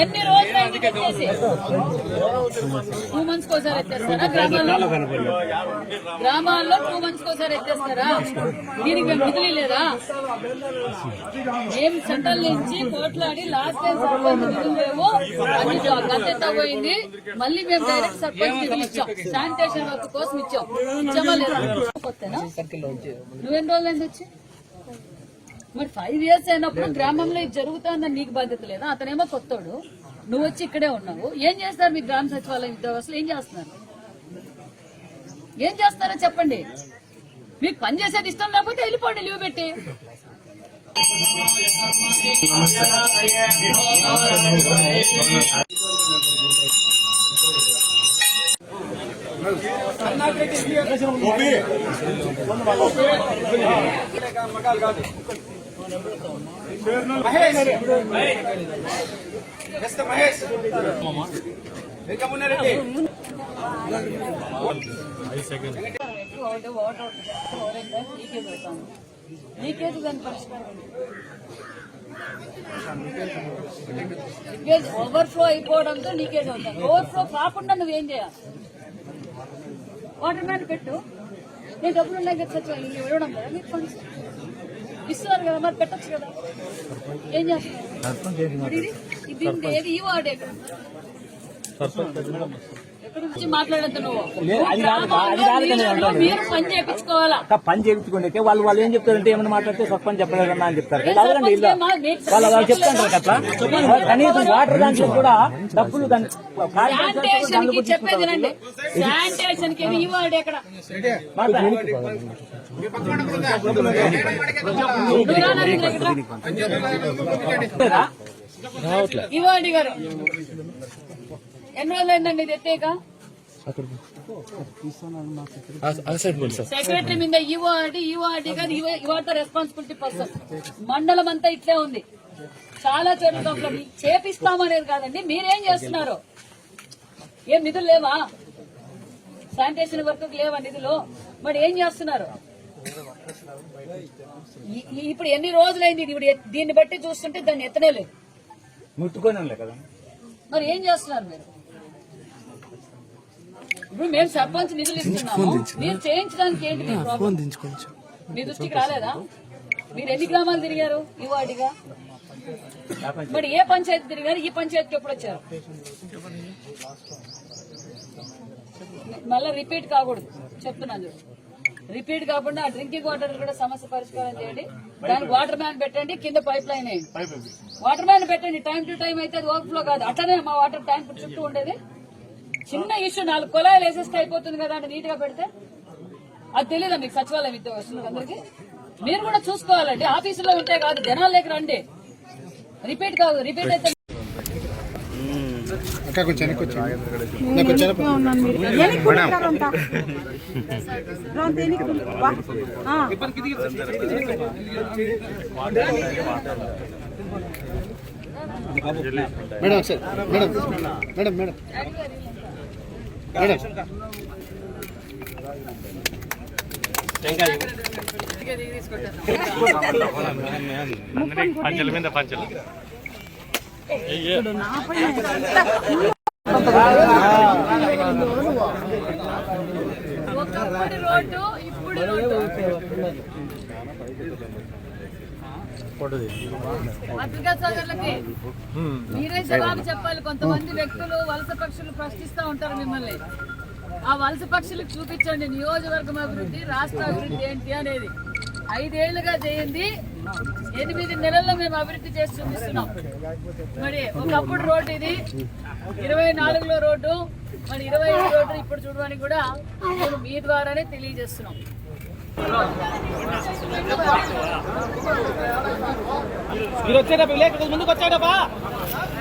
ఎన్ని రోజులు two months కోసారి ఎత్తేస్తారా గ్రామాల్లో గ్రామాల్లో టూ మంత్స్ కోసారి ఎత్తేస్తారా దీనికి మేము నిధులు లేదా ఏం సెంట్రల్ నుంచి కోట్లాడి లాస్ట్ టైం సర్పంచ్ నిధులు లేవు అది గత పోయింది మళ్ళీ మేము డైరెక్ట్ సర్పంచ్ నిధులు ఇచ్చాం శానిటేషన్ వర్క్ కోసం ఇచ్చాం ఇచ్చామా లేదా నువ్వెన్ని రోజులు వచ్చి? మరి ఫైవ్ ఇయర్స్ అయినప్పుడు గ్రామంలో ఇది జరుగుతుందని నీకు బాధ్యత లేదా? అతనేమో కొత్తోడు. నువ్వు వచ్చి ఇక్కడే ఉన్నావు. ఏం చేస్తారు మీ గ్రామ సచివాలయం ఉద్యోగస్తులు ఏం చేస్తున్నారు? ఏం చేస్తారో చెప్పండి. మీకు పని చేసేది ఇష్టం లేకపోతే వెళ్ళిపోండి లీవ్ పెట్టి. మగాలు కాదు లీకేజ్ అవుతాను లీకేజ్ దాని పరిష్కారం లీకేజ్ ఓవర్ఫ్లో అయిపోవడంతో లీకేజ్ అవుతాను ఓవర్ఫ్లో కాకుండా నువ్వేం చేయాలి? వాటర్ మ్యాన్ పెట్టు. నేను డబ్బులు ఉన్నాయి కదా సచివాలయం ఇవ్వడం కదా మీకు ఫండ్స్ ఇస్తున్నారు కదా మరి పెట్టచ్చు కదా. ఏం చేస్తున్నారు? ఇది ఏది? ఈ వార్డే కదా. కాదు, కాదు పని చేయించుకుంటే వాళ్ళు వాళ్ళు ఏం చెప్తారంటే ఏమైనా మాట్లాడితే సర్పంచ్ చెప్పలేదన్నా అని చెప్తారు. కదా ఇల్లు వాళ్ళు వాళ్ళు చెప్తారు అట్లా. కనీసం వాటర్ దాంట్లో కూడా డబ్బులు దాన్ని ఎన్ని రోజులు అయిందండి ఇది ఎత్తేక? సెక్రటరీ మీద ఈవో అంటే కాదు ఇవాట రెస్పాన్సిబిలిటీ పర్సన్ మండలం అంతా ఇట్లే ఉంది. చాలా చోట్ల కంప్లైంట్ చేపిస్తామనేది కాదండి మీరేం చేస్తున్నారు? ఏం నిధులు లేవా? శానిటేషన్ వర్క్ లేవా నిధులు? మరి ఏం చేస్తున్నారు? ఇప్పుడు ఎన్ని రోజులైంది ఇది? ఇప్పుడు దీన్ని బట్టి చూస్తుంటే దాన్ని ఎత్తనే లేదు. ముట్టుకొని మరి ఏం చేస్తున్నారు మీరు? ఇప్పుడు మేము సర్పంచ్ నిధులు ఇస్తున్నాము. మీరు చేయించడానికి ఏంటి మీ ప్రాబ్లం మీ దృష్టికి రాలేదా? మీరు ఎన్ని గ్రామాలు తిరిగారు ఈ వార్డుగా? మరి ఏ పంచాయతీ తిరిగారు? ఈ పంచాయతీకి ఎప్పుడు వచ్చారు? మళ్ళీ రిపీట్ కాకూడదు. చెప్తున్నాను చూడు. రిపీట్ కాకుండా ఆ డ్రింకింగ్ వాటర్ కూడా సమస్య పరిష్కారం చేయండి. దానికి వాటర్ మ్యాన్ పెట్టండి కింద పైప్ లైన్ వేయండి. వాటర్ మ్యాన్ పెట్టండి. టైం టు టైం అయితే అది ఓవర్ఫ్లో కాదు. అట్లనే మా వాటర్ ట్యాంక్ చుట్టూ ఉండేది. చిన్న ఇష్యూ నాలుగు కుళాయిలు వేసేస్తే అయిపోతుంది కదా అంటే నీట్గా పెడితే? అది తెలియదా మీకు సచివాలయం ఉద్యోగస్తులకు అందరికి? మీరు కూడా చూసుకోవాలండి. ఆఫీసులో ఉంటే కాదు జనాల్లోకి రండి. రిపీట్ కాదు రిపీట్ అయితే మేడం. Madam madam madam. పంచల మీద పంచలు ఒకప్పుడు రోడ్డు ఇప్పుడు రోడ్డు. మీరే జవాబు చెప్పాలి. కొంతమంది వ్యక్తులు వలస పక్షులు ప్రశ్నిస్తూ ఉంటారు మిమ్మల్ని. ఆ వలస పక్షులకు చూపించండి. నియోజకవర్గం అభివృద్ధి రాష్ట్ర అభివృద్ధి ఏంటి అనేది. ఐదేళ్ళుగా చేయండి ఎనిమిది నెలల్లో మేము అభివృద్ధి చేసి చూపిస్తున్నాం. మరి ఒకప్పుడు రోడ్డు ఇది. ఇరవై నాలుగులో రోడ్డు. మరి ఇరవై రోడ్డు ఇప్పుడు చూడడానికి కూడా మేము మీ ద్వారానే తెలియజేస్తున్నాం. మీరు వచ్చేటప్పుడు విలేకరులు ముందుకు వచ్చాడప్పా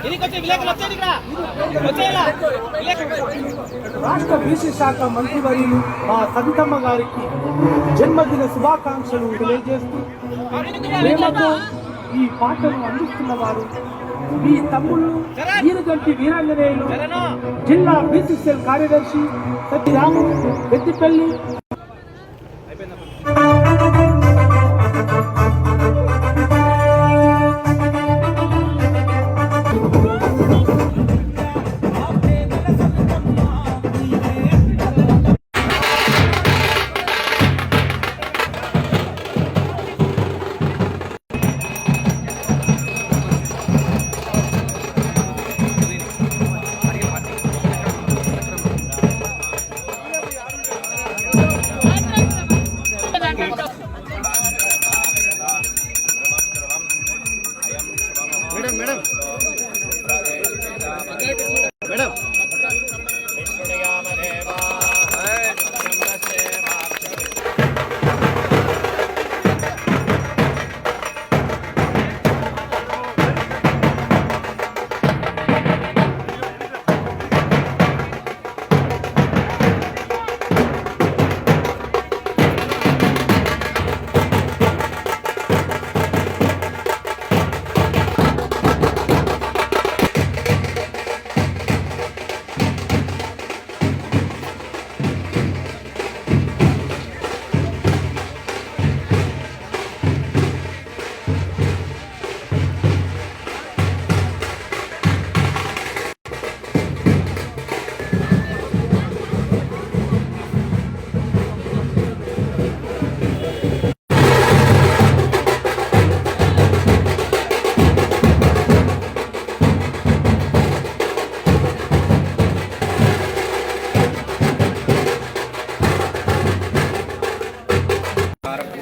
ఇదికి వచ్చే విలేకరులు వచ్చేది ఇక్కడ. వచ్చేలా రాష్ట్ర బీసీ శాఖ మంత్రివర్యులు మా సవితమ్మ గారికి జన్మదిన శుభాకాంక్షలు తెలియజేస్తూ ప్రేమతో ఈ పాటను అందిస్తున్న వారు మీ తమ్ముళ్ళు వీరగంటి వీరాంజనేయులు జిల్లా బీసీసీఎల్ కార్యదర్శి సత్యరాము పెద్దిపల్లి मैडम।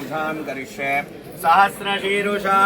ప్రతిష్టాం కరిష్యే సహస్రశీరుషా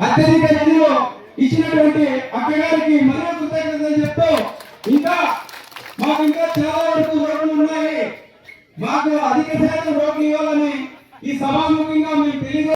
అత్యధిక నిధులు ఇచ్చినటువంటి అక్కగారికి మరో కృతజ్ఞతలు చెప్తూ ఇంకా మాకు ఇంకా చాలా వరకు రోడ్లు ఉన్నాయి. మాకు అధిక శాతం రోడ్లు ఇవ్వాలని ఈ సభాముఖంగా మేము